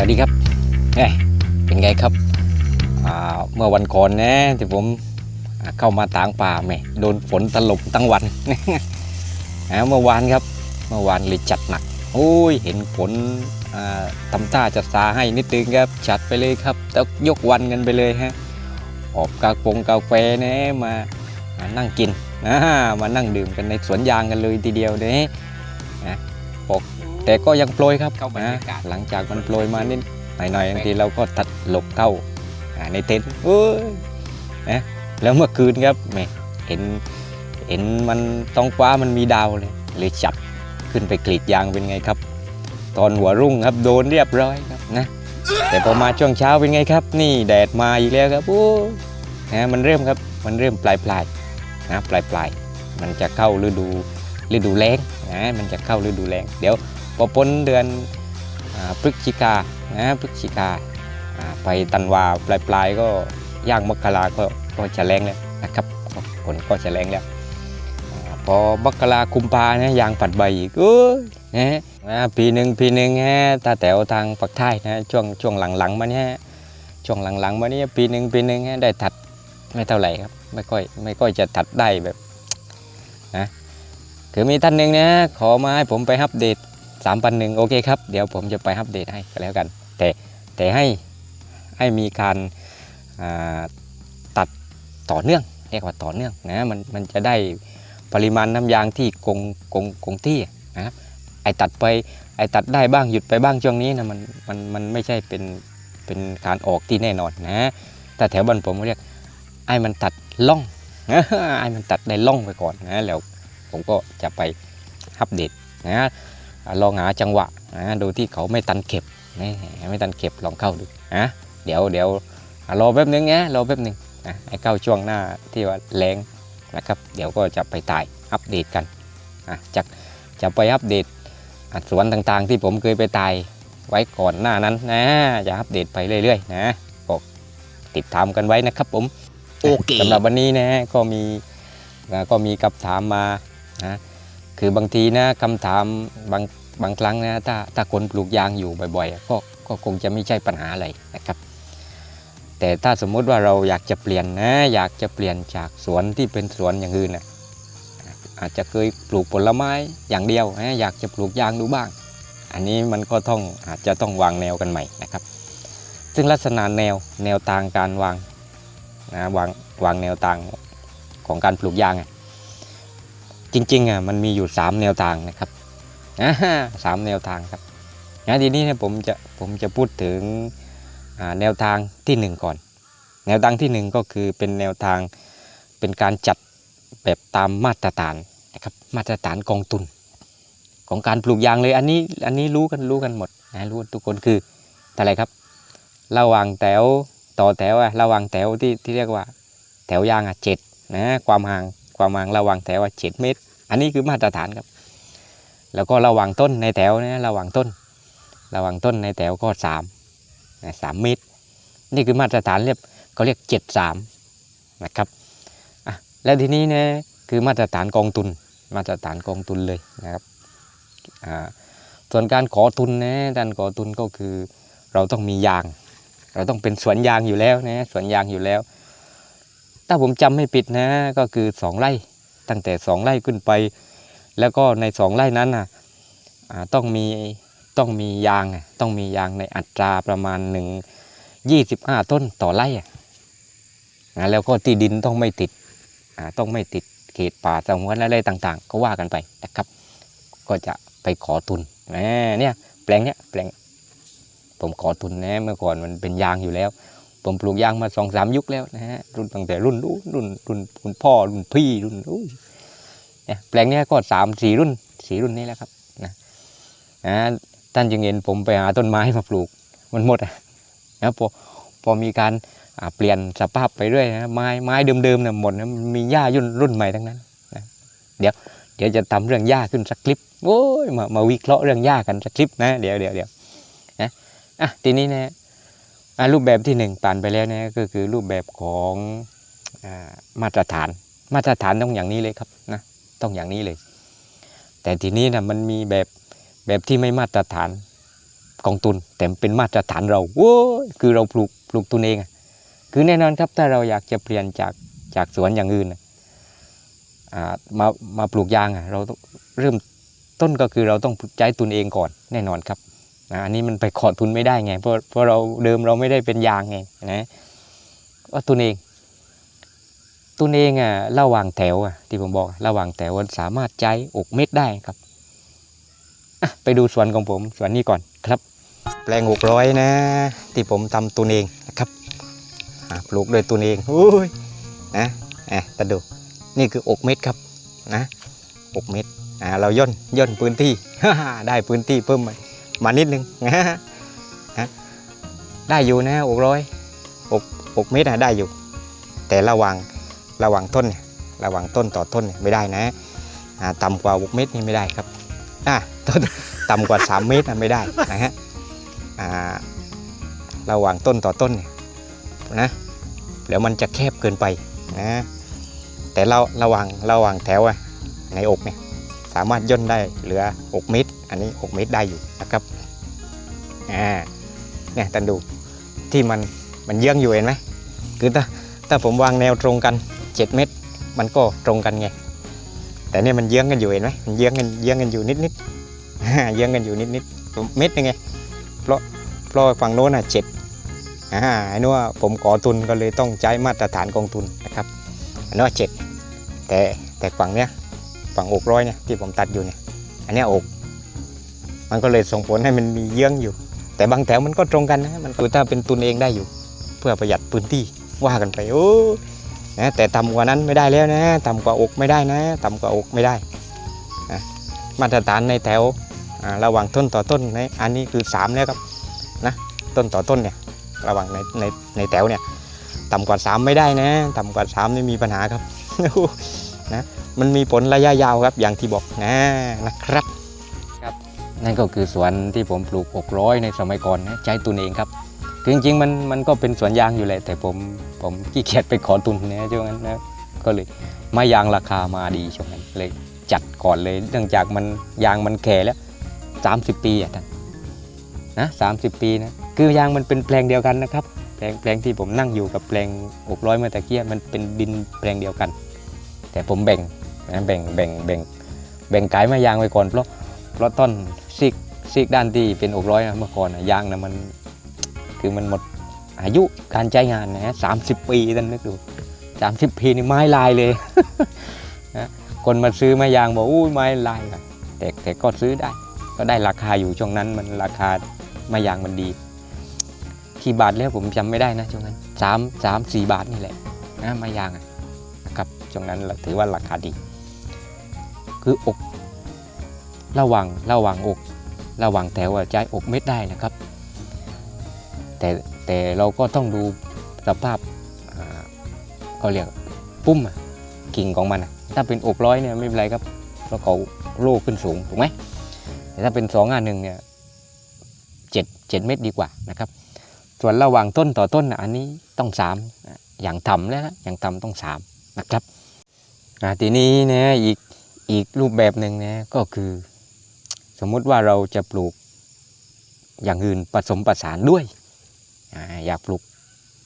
สวัสดีครับเอ้ยเป็นไงครับ เมื่อวันก่อนนะที่ผมเข้ามาตางป่าแหม่โดนฝนถล่มทั้งวันอ่เมื่อวานครับ เมื่อวานเลยจัดหนัก โอ้ย เห็นฝนทำท่าจะซาให้นิดนึงครับ จัดไปเลยครับแล้วยกวันกันไปเลยฮะ ออกกาโปงกาแฟนะมามานั่งกินนะมานั่งดื่มกันในสวนยางกันเลยทีเดียวเนี่ยนะ แต่ก็ยังโปรยครับเข้าบรรยากาศนะหลังจากมันโปรยมานิดหน่อยๆบางทีเราก็ตัดหลบเข้าอ่าในเต็นท์เอ้ยนะแล้วเมื่อคืนครับแหมเห็นเห็นมันท้องฟ้ามันมีดาวเลยเลยจับขึ้นไปกรีดยางเป็นไงครับ ตอนหัวรุ่งครับโดนเรียบร้อยครับนะแต่พอมาช่วงเช้าเป็นไงครับ นี่แดดมาอีกแล้วครับโอ้นะมันเริ่มครับมันเริ่มปลายปลายๆนะปลายปลายๆมันจะเข้าฤดูฤดูแล้งนะมันจะเข้าฤดูแล้งเดี๋ยว พอพ้นเดือนอพฤศจิกานะพฤศจิกาไปตันวาปลายปลายๆก็ย่างมกราก็ก็จะแรงแล้วนะครับก็ฝนก็จะแรงแล้วอพอมกราคุมพานะยางปัดใบอีกเอ้ยนะอ่าปีหนึ่งปีหนึ่งฮะตาแต๋วทางปักใต้นะช่วงช่วงหลังๆมาเนี้ยช่วงหลังๆมาเนี้ยปีหนึ่งปีหนึ่งฮะได้ถัดไม่เท่าไหร่ครับไม่ค่อยไม่ค่อยจะถัดได้แบบนะคือมีท่านหนึ่งนะขอมาให้ผมไปอัปเดต สามพันหนึ่งโอเคครับ เดี๋ยวผมจะไปอัปเดตให้ก็แล้วกัน แต่แต่ให้ให้มีการาตัดต่อเนื่องเรียกว่าต่อเนื่องนะมันมันจะได้ปริมาณน้ำยางที่คงคงคงที่นะครับไอตัดไปไอตัดได้บ้างหยุดไปบ้างช่วงนี้นะมันมันมันไม่ใช่เป็นเป็นการออกที่แน่นอนนะแต่แถวบ้านผมเรียกไอ้มันตัดล่องไอ้มันตัดได้ล่องไปก่อนนะแล้วผมก็จะไปอัปเดตนะ ลองหาจังหวะนะดูที่เขาไม่ตันเข็บนี่ไม่ตันเข็บลองเข้าดูนะเดี๋ยวเดี๋ยวอะรอแป๊บนึงนะรอแป๊บนึงนะให้เข้าช่วงหน้าที่ว่าแรงนะครับเดี๋ยวก็จะไปถ่ายอัปเดตกันอะจะจะไปอัปเดตอะสวนต่างๆ ที่ผมเคยไปถ่ายไว้ก่อนหน้านั้นนะจะอัปเดตไปเรื่อยๆนะก็ติดตามกันไว้นะครับผมโอเคสำหรับวันนี้นะก็มีนะก็มีคำถามมานะคือบางทีนะคำถามบาง บางครั้งนะถ้าถ้าคนปลูกยางอยู่บ่อยๆก็ก็คงจะไม่ใช่ปัญหาอะไรนะครับ แต่ถ้าสมมุติว่าเราอยากจะเปลี่ยนนะอยากจะเปลี่ยนจากสวนที่เป็นสวนอย่างอื่นนะอาจจะเคยปลูกผลไม้อย่างเดียวนะอยากจะปลูกยางดูบ้าง อันนี้มันก็ต้องอาจจะต้องวางแนวกันใหม่นะครับ ซึ่งลักษณะแนวแนวทางการวางนะวางวางแนวทางของการปลูกยาง จริงๆอะมันมีอยู่ 3 แนวทางนะครับ สามแนวทางครับงั้นทีนี้เนี่ยผมจะผมจะพูดถึงแนวทางทีหนึ่1 ก่อน แนวทางทีหนึ่1 ก็คือเป็นแนวทางเป็นการจัดแบบตามมาตรฐานนะครับมาตรฐานกองทุน ของการปลูกยางเลยอันนี้อันนี้รู้กันรู้กันหมดนะรู้ทุกคนคืออะไรครับ ระหว่างแถวต่อแถวอะระหว่างแถวที่ที่เรียกว่า แถวยางอะเจ็ดนะความห่างความห่างระหว่างแถวอะเจ็ดเมตร อันนี้คือมาตรฐานครับ แล้วก็ระหว่างต้นในแถวนะระหว่างต้น ระหว่างต้นในแถวก็สามนะสามเมตร นี่คือมาตรฐานเรียกเขาเรียกเจ็ดสามนะครับอะแล้วทีนี้นะคือมาตรฐานกองทุน มาตรฐานกองทุนเลยนะครับอ่าส่วนการขอทุนนะการขอทุนก็คือเราต้องมียาง เราต้องเป็นสวนยางอยู่แล้วนะสวนยางอยู่แล้ว ถ้าผมจำไม่ผิดนะก็คือสองไร่ตั้งแต่สองไร่ขึ้นไป แล้วก็ในสองไร่นั้นน่ะต้องมีต้องมียางต้องมียางในอัตราประมาณหนึ่งยี่สิบห้าต้นต่อไร่แล้วก็ที่ดินต้องไม่ติดต้องไม่ติดเขตป่าสงวนอะไรต่างๆ ก็ว่ากันไปนะครับ ก็จะไปขอทุนแหมเนี่ยแปลงเนี้ยแปลงผมขอทุนนะเมื่อก่อนมันเป็นยางอยู่แล้ว ผมปลูกยางมาสองสามยุคแล้วนะฮะรุ่นตั้งแต่รุ่นรุ่นรุ่นรุ่นพ่อรุ่นพี่รุ่น แปลงนี้ก็สามสี่รุ่นสี่รุ่นนี้แล้วครับนะนะท่านจึงเห็นผมไปหาต้นไม้มาปลูกมันหมดนะพอพอมีการเปลี่ยนสภาพไปเรื่อยนะไม้ไม้เดิมๆเนี่ยหมดนะมีหญ้ายุ่นรุ่นใหม่ทั้งนั้นนะเดี๋ยวเดี๋ยวจะทำเรื่องหญ้าขึ้นสักคลิปโอ้ยมามาวิเคราะห์เรื่องหญ้ากันสักคลิปนะเดี๋ยวเดี๋ยวเดี๋ยวอะทีนี้นะรูปแบบที่หนึ่งผ่านไปแล้วนะก็คือรูปแบบของอมาตรฐานมาตรฐานต้องอย่างนี้เลยครับนะ ต้องอย่างนี้เลย แต่ทีนี้นะมันมีแบบแบบที่ไม่มาตรฐานกองทุนแต่เป็นมาตรฐานเราโว้คือเราปลูกปลูกตุนเองคือแน่นอนครับถ้าเราอยากจะเปลี่ยนจากจากสวนอย่างอื่นมามาปลูกยางเราต้องเริ่มต้นก็คือเราต้องใช้ตุนเองก่อนแน่นอนครับอันนี้มันไปขอทุนไม่ได้ไงเพราะเพราะเราเดิมเราไม่ได้เป็นยางไงนะก็ตุนเอง ตุนเองอะระหว่างแถวอะที่ผมบอกระหว่างแถวสามารถใช้อกเม็ดได้ครับไปดูสวนของผมสวนนี้ก่อนครับ แปลงหกร้อยนะ ที่ผมทำตุนเองนะครับปลูกโดยตุนเองอุ้ยนะอะตาดูนี่คืออกเม็ดครับนะอกเม็ดอ่าเราย่นย่นพื้นที่ได้พื้นที่เพิ่มมามานิดนึงนะได้อยู่นะอกร้อยอกอกเม็ดอะได้อยู่ แต่ระว่าง ระหว่างต้นเนี่ยระหว่างต้นต่อต้นไม่ได้นะอ่าต่ำกว่า 6 เมตรนี่ไม่ได้ครับอ่าต้นต่ำกว่า 3 เมตรน่ะไม่ได้นะฮะอ่าระหว่างต้นต่อต้นเนี่ยนะเดี๋ยวมันจะแคบเกินไปนะแต่เราระหว่างระหว่างแถวในอกเนี่ยสามารถย่นได้เหลือ 6 เมตร อันนี้ 6 เมตรได้อยู่นะครับอ่าเนี่ยตันดูที่มันมันเยื่องอยู่เห็นไหมคือถ้าถ้าผมวางแนวตรงกัน 7 เมตร มันก็ตรงกันไง แต่เนี่ยมันเยื้องกันอยู่เห็นไหมมันเยื้องกันเยื้องกันอยู่นิดนิดเยื้องกันอยู่นิดนิดเม็ดยังไงเพราะเพราะฝั่งโน้นอะเจ็ดอ่าไอ้นู้ว่าผมขอทุนก็เลยต้องใช้มาตรฐานกองทุนนะครับอันนู้นว่าเจ็ดแต่แต่ฝั่งเนี้ยฝั่งอกร้อยเนี่ยที่ผมตัดอยู่เนี่ยอันนี้อก มันก็เลยส่งผลให้มันมีเยื้องอยู่ แต่บางแถวมันก็ตรงกันนะมันคือถ้าเป็นทุนเองได้อยู่ เพื่อประหยัดพื้นที่ว่ากันไปโอ้ นะแต่ต่ำกว่านั้นไม่ได้แล้วนะต่ำกว่าอกไม่ได้นะ ต่ำกว่าอกไม่ได้นะมาตรฐานในแถวระหว่างต้นต่อต้นในอันนี้คือ 3 แล้วครับนะต้นต่อต้นเนี่ยระหว่างในในในแถวเนี่ยต่ำกว่า 3 ไม่ได้นะ ต่ำกว่า3นี่มีปัญหาครับนะมันมีผลระยะยาวครับอย่างที่บอกนะนะครับครับนั่นก็คือสวนที่ผมปลูกอกร้อยในสมัยก่อนนะใช้ตุนเองครับ จริงๆมันมันก็เป็นสวนยางอยู่เลยแต่ผมผมขี้เกียจไปขอทุนเนะช่วงนั้นนะก็เลยไม้ยางราคามาดีช่วงนั้นเลยจัดก่อนเลยเนื่องจากมันยางมันแก่แล้ว 30 ปีอะท่านนะสาปีนะคือยางมันเป็นแปลงเดียวกันนะครับ แปลงแปลงที่ผมนั่งอยู่กับแปลงอกร้อยเมื่อตะเกียมันเป็นดินแปลงเดียวกัน แต่ผมแบ่งนะแบ่งแบ่งแบ่งแบ่งกายไม้ยางไว้ก่อนเพราะเพราะต้นซีกซีกด้านที่เป็นอกร้อยนะเมื่อก่อนนะยางนะมัน คือมันหมดอายุการใช้งานนะฮะสามสิบปีท่านนึกดูสามสิบปีนี่ไม้ลายเลยนะคนมาซื้อไม้ยางบอกอู้ไม้ลายอะแต่แต่ก็ซื้อได้ ก็ได้ราคาอยู่ช่วงนั้นมันราคาไม้ยางมันดีกี่บาทแล้วผมจำไม่ได้นะช่วงนั้นสามสามสี่บาทนี่แหละนะไม้ยางอะนะครับช่วงนั้นเราถือว่าราคาดี คืออกระหว่างระหว่างอก ระหว่างแถวอะใช้อกเม็ดได้นะครับ แต่แต่เราก็ต้องดูสภาพเขาเรียกปุ้มกิ่งของมันอะถ้าเป็นอกร้อยเนี่ยไม่เป็นไรครับเพราะเขาโล่ขึ้นสูงถูกไหมแต่ถ้าเป็นสองอันหนึ่งเนี่ยเจ็ดเจ็ดเมตรดีกว่านะครับ ส่วนระหว่างต้นต่อต้นอันนี้ต้องสามอย่างต่ำแล้วนะอย่างต่ำต้องสามนะครับทีนี้นะอีกอีกรูปแบบหนึ่งนะก็คือ สมมุติว่าเราจะปลูกอย่างอื่นผสมผสานด้วย อยากปลูก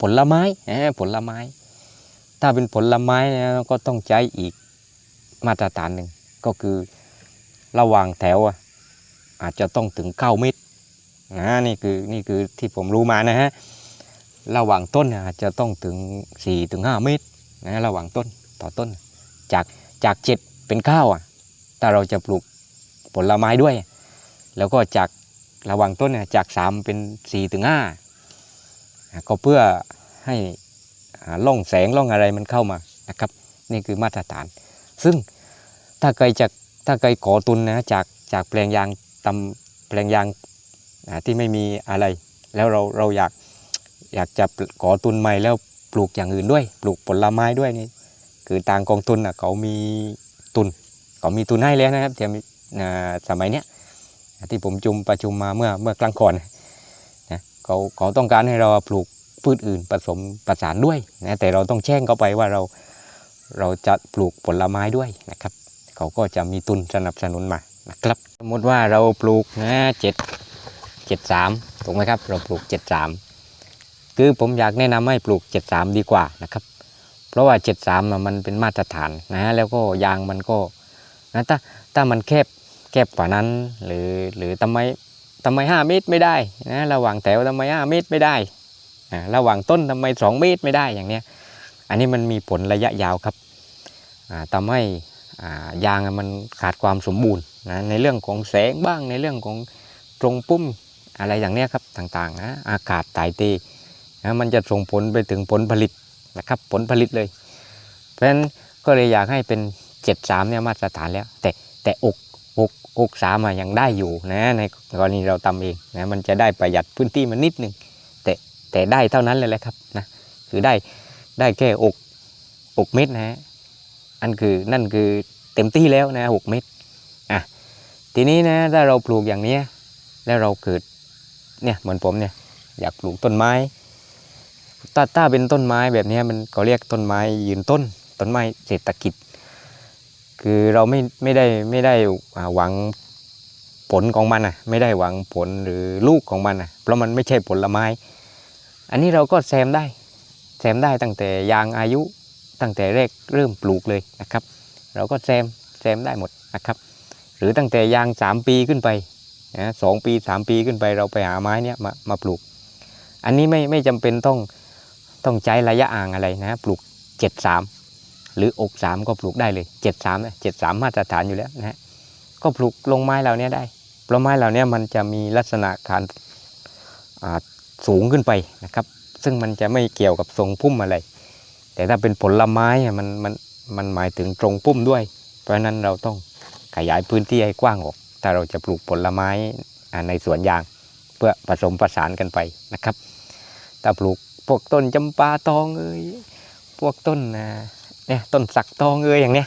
ผลไม้ผลไม้ ถ้าเป็นผลไม้นะก็ต้องใช้อีกมาตรฐานหนึ่งก็คือระหว่างแถวอาจจะต้องถึง 9 เมตรนะนี่คือนี่คือที่ผมรู้มานะฮะระหว่างต้นอาจจะต้องถึง 4 ถึง 5 เมตรนะระหว่างต้นต่อต้น จากจากเจ็ดเป็นเก้าอะถ้าเราจะปลูกผลไม้ด้วย แล้วก็จากระหว่างต้นเนี่ยจาก 3 เป็น 4 ถึง5อ่า ก็เพื่อให้อ่าล่องแสงล่องอะไรมันเข้ามานะครับ นี่คือมาตรฐาน ซึ่งถ้าเคยจะถ้าเคยขอตุนนะจากจากแปลงยางตำแปลงยางที่ไม่มีอะไร แล้วเราเราอยากอยากจะขอตุนใหม่แล้วปลูกอย่างอื่นด้วย ปลูกผลไม้ด้วยนี่คือต่างกองทุนอะเขามีตุนเขามีทุนให้แล้วนะครับเทียมสมัยเนี้ยที่ผมจุมประชุมมาเมื่อเมื่อกลางก่อนนะ เขาเขาต้องการให้เราปลูกพืชอื่นผสมประสานด้วยนะแต่เราต้องแจ้งเขาไปว่าเราเราจะปลูกผลไม้ด้วยนะครับเขาก็จะมีทุนสนับสนุนมานะครับ สมมติว่าเราปลูกนะเจ็ด73ถูกไหมครับ เราปลูก73คือผมอยากแนะนำให้ปลูก73ดีกว่านะครับเพราะว่า73น่ะมันเป็นมาตรฐานนะฮะแล้วก็ยางมันก็นะถ้าถ้ามันแคบแคบกว่านั้น หรือหรือทำไม ทำไม 5 เมตรไม่ได้นะระหว่างแถวทำไม 5 เมตรไม่ได้ระหว่างต้นทำไม 2 เมตรไม่ได้อย่างเนี้ยอันนี้มันมีผลระยะยาวครับอ่าให้ยางมันขาดความสมบูรณ์นะในเรื่องของแสงบ้างในเรื่องของตรงปุ้มอะไรอย่างเนี้ยครับต่างๆนะอากาศถ่ายเทนะมันจะส่งผลไปถึงผลผลิตนะครับผลผลิตเลย เพราะฉะนั้นก็เลยอยากให้เป็น 73เนี่ยมาตรฐานแล้ว แต่แต่อก อกอกสามอะยังได้อยู่นะ ในกรณีเราทำเองนะมันจะได้ประหยัดพื้นที่มันนิดนึง แต่แต่ได้เท่านั้นเลยแหละครับนะคือได้ได้แค่อกอกเม็ดนะฮะอันคือนั่นคือเต็มที่แล้วนะหกเม็ดอะทีนี้นะถ้าเราปลูกอย่างเนี้ยแล้วเราเกิดเนี่ยเหมือนผมเนี่ยอยากปลูกต้นไม้ถ้าถ้าเป็นต้นไม้แบบนี้มันก็เรียกต้นไม้ยืนต้นต้นไม้เศรษฐกิจ คือเราไม่ไม่ได้ไม่ได้หวังผลของมันอะ ไม่ได้หวังผลหรือลูกของมันอะ เพราะมันไม่ใช่ผลไม้ อันนี้เราก็แซมได้แซมได้ตั้งแต่ยางอายุตั้งแต่แรกเริ่มปลูกเลยนะครับ เราก็แซมแซมได้หมดนะครับ หรือตั้งแต่ยางสามปีขึ้นไปนะสองปีสามปีขึ้นไปเราไปหาไม้เนี้ยมามาปลูก อันนี้ไม่ไม่จำเป็นต้องต้องใช้ระยะอ่างอะไรนะปลูก 73 หรืออก3ก็ปลูกได้เลย73เนี่ย73มาตรฐานอยู่แล้วนะฮะก็ปลูกลงไม้เหล่านี้ได้เพราะไม้เหล่านี้มันจะมีลักษณะการสูงขึ้นไปนะครับ ซึ่งมันจะไม่เกี่ยวกับทรงพุ่มอะไร แต่ถ้าเป็นผลไม้มันมันมันหมายถึงตรงพุ่มด้วย เพราะนั้นเราต้องขยายพื้นที่ให้กว้างออก ถ้าเราจะปลูกผลไม้ในสวนยาง เพื่อผสมผสานกันไปนะครับ ถ้าปลูกพวกต้นจำปาตองเอ้ยพวกต้นอ่า เนี่ยต้นสักตองเอ้ยอย่างเนี้ย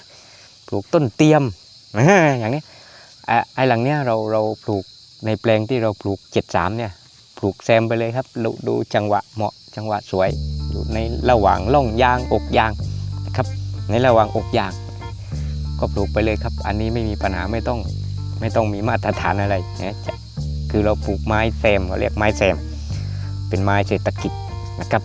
ปลูกต้นเตียมอย่างเนี้ยไอ้หลังเนี้ยเราเราปลูกในแปลงที่เราปลูกเจ็ดสามเนี่ยปลูกแซมไปเลยครับดูดูจังหวะเหมาะจังหวะสวยอยู่ในระหว่างร่องยางอกยางนะครับในระหว่างอกยาง ก็ปลูกไปเลยครับ อันนี้ไม่มีปัญหาไม่ต้องไม่ต้องมีมาตรฐานอะไรนะคือเราปลูกไม้แซมเขาเรียกไม้แซม เป็นไม้เศรษฐกิจนะครับ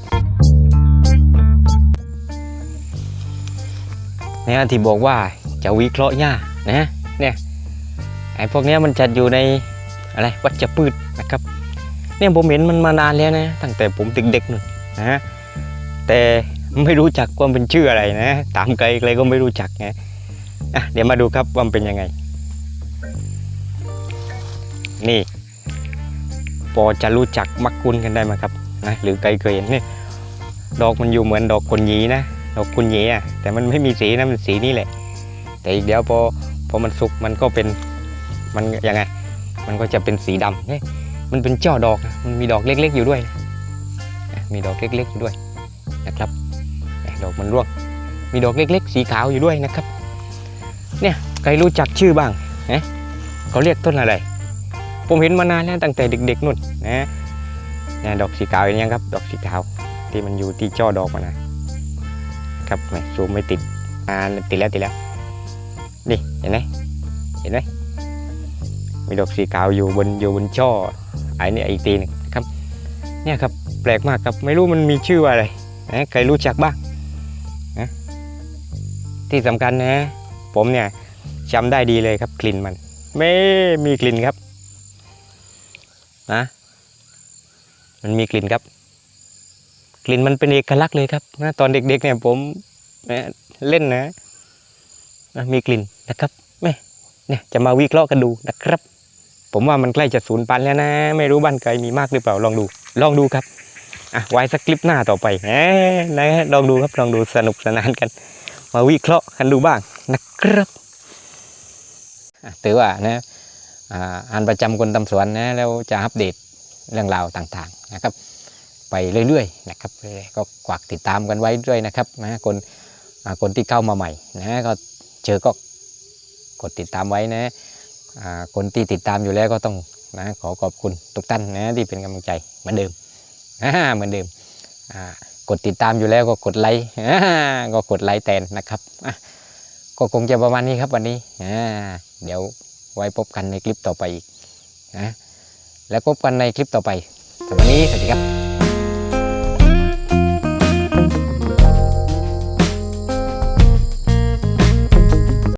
เนี่ยที่บอกว่าจะวิเคราะห์หญ้านะเนี่ยไอ้พวกนี้มันจัดอยู่ในอะไรวัชพืชนะครับเนี่ยผมเห็นมันมานานแล้วนะตั้งแต่ผมเด็กๆนู่นนะแต่ไม่รู้จักว่ามันเป็นชื่ออะไรนะตามไกลไกลก็ไม่รู้จักไงอะเดี๋ยวมาดูครับว่ามันเป็นยังไง นี่พอจะรู้จักมักคุ้นกันได้ไหมครับนะหรือใครเคยเห็นนี่ดอกมันอยู่เหมือนดอกคนยีนะ ดอกคนหยีอะแต่มันไม่มีสีนะมันสีนี่แหละ แต่อีกเดี๋ยวพอพอมันสุกมันก็เป็นมันยังไง มันก็จะเป็นสีดำเนี่ยมันเป็นช่อดอกนะมันมีดอกเล็ก ๆ อยู่ด้วย มีดอกเล็กๆอยู่ด้วยนะครับดอกมันร่วง มีดอกเล็ก ๆ สีขาวอยู่ด้วยนะครับ เนี่ยใครรู้จักชื่อบ้างนะเขาเรียกต้นอะไร ผมเห็นมานานแล้วตั้งแต่เด็กๆนู่นนะเนี่ยดอกสีขาวเห็นยังครับ ดอกสีขาวที่มันอยู่ที่ช่อดอกมันนะ ครับแหมซูมไม่ติดอ่าติดแล้วติดแล้วนี่เห็นไหมเห็นไหมมีดอกสีขาวอยู่บนอยู่บนช่อไอ้นี่อีกทีนึงนะครับ เนี่ยครับแปลกมากครับไม่รู้มันมีชื่อว่าอะไรนะใครรู้จักบ้างนะที่สำคัญนะ ผมเนี่ยจำได้ดีเลยครับกลิ่นมัน ไม่มีกลิ่นครับนะมันมีกลิ่นครับ ลิ่นมันเป็นเอกลักษณ์เลยครับนะตอนเด็กๆเนี่ยผมนะเล่นนะนะมีกลิ่นนะครับแม่เนี่ยจะมาวิเคราะห์กันดูนะครับ ผมว่ามันใกล้จะสูญพันธุ์แล้วนะ ไม่รู้บ้านใครมีมากหรือเปล่าลองดู ลองดูครับอะไว้สักคลิปหน้าต่อไปนะลองดูครับลองดูสนุกสนานกัน มาวิเคราะห์กันดูบ้างนะครับถือว่านะอ่านประจำคนตำสวนนะแล้วจะอัปเดตเรื่องราวต่างๆนะครับ ไปเรื่อยๆนะครับก็กวักติดตามกันไว้ด้วยนะครับนะคนคนที่เข้ามาใหม่นะก็เจอก็กดติดตามไว้นะคนที่ติดตามอยู่แล้วก็ต้องนะขอขอบคุณทุกท่านนะที่เป็นกำลังใจเหมือนเดิมเหมือนเดิมกดติดตามอยู่แล้วก็กดไลค์ก็กดไลค์แทนนะครับก็คงจะประมาณนี้ครับวันนี้เดี๋ยวไว้พบกันในคลิปต่อไปอีกนะแล้วพบกันในคลิปต่อไปสำหรับวันนี้สวัสดีครับ